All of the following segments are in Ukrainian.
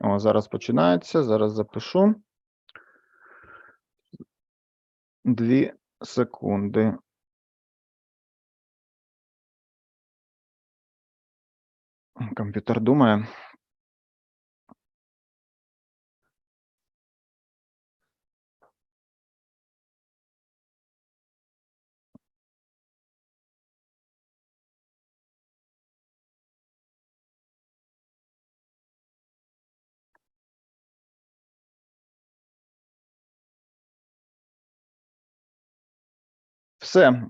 О, зараз починається. Зараз запишу. Дві секунди. Комп'ютер думає. Все,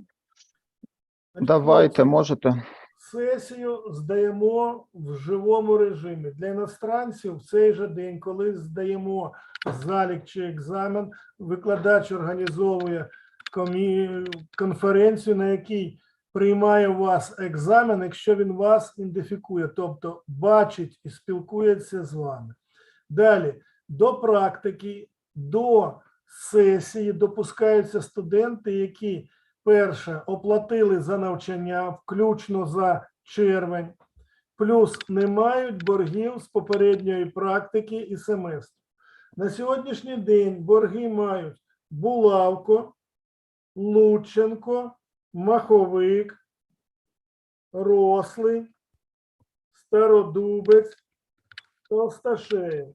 давайте, можете. Сесію здаємо в живому режимі. Для іностранців в цей же день, коли здаємо залік чи екзамен, викладач організовує комі... конференцію, на якій приймає у вас екзамен, якщо він вас ідентифікує, тобто бачить і спілкується з вами. Далі до практики, до сесії допускаються студенти, які перше оплатили за навчання, включно за червень, плюс не мають боргів з попередньої практики і семестру. На сьогоднішній день борги мають Булавко, Лученко, Маховик, Рослий, Стародубець, Толсташеєв.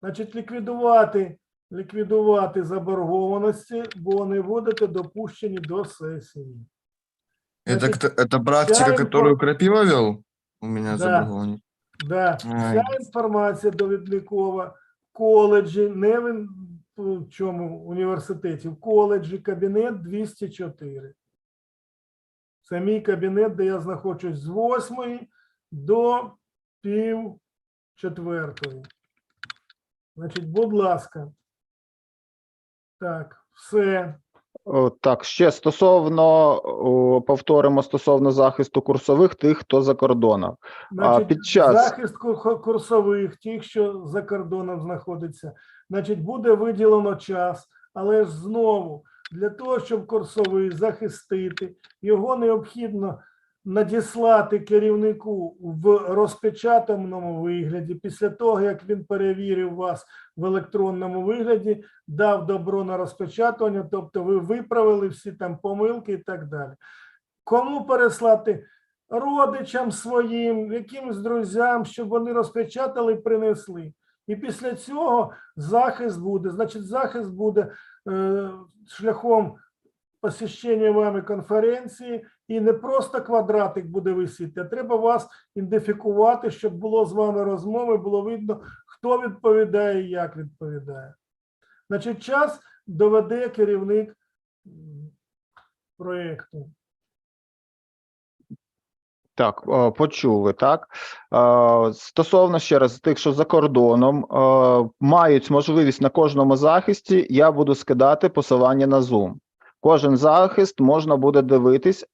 Значить, ліквідувати ліквідувати заборгованості, бо не будете допущені до сесії. Это, это практика, которую Крапива вел? У меня Да. заборгований. Да, Ай. вся інформація довідникова в коледжі, не в в чому університеті, в коледжі, кабінет 204. Це мій кабінет, де я знаходжусь з 8 до пів четвертої. Значить, будь ласка. Так, все. Так, ще стосовно повторимо стосовно захисту курсових тих, хто за кордоном. Значить, під час- захист курсових, тих, що за кордоном знаходиться, значить, буде виділено час, але ж знову для того, щоб курсовий захистити, його необхідно надіслати керівнику в розпечатаному вигляді. Після того, як він перевірив вас в електронному вигляді, дав добро на розпечатування, тобто ви виправили всі там помилки і так далі. Кому переслати? родичам своїм, якимсь друзям, щоб вони розпечатали і принесли. І після цього захист буде. Значить, захист буде е, шляхом посещення вами конференції, і не просто квадратик буде висіти, а треба вас ідентифікувати, щоб було з вами розмови, було видно, хто відповідає і як відповідає. Значить, час доведе керівник проєкту. Так, е, почули, так. Е, Стосовно ще раз тих, що за кордоном е, мають можливість на кожному захисті, я буду скидати посилання на Zoom. Кожен захист можна буде дивитись,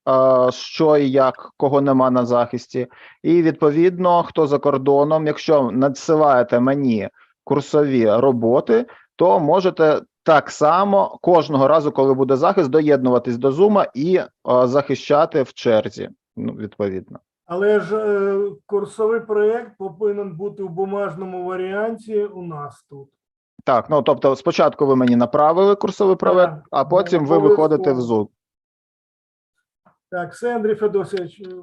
що і як, кого нема на захисті. І відповідно, хто за кордоном, якщо надсилаєте мені курсові роботи, то можете так само кожного разу, коли буде захист, доєднуватись до Zoom і е, захищати в черзі. Ну, відповідно. Але ж е, курсовий проєкт повинен бути в бумажному варіанті у нас тут. Так, ну тобто, спочатку ви мені направили курсовий провед, а потім ви виходите в зуб. Так, все, Андрій Федосович,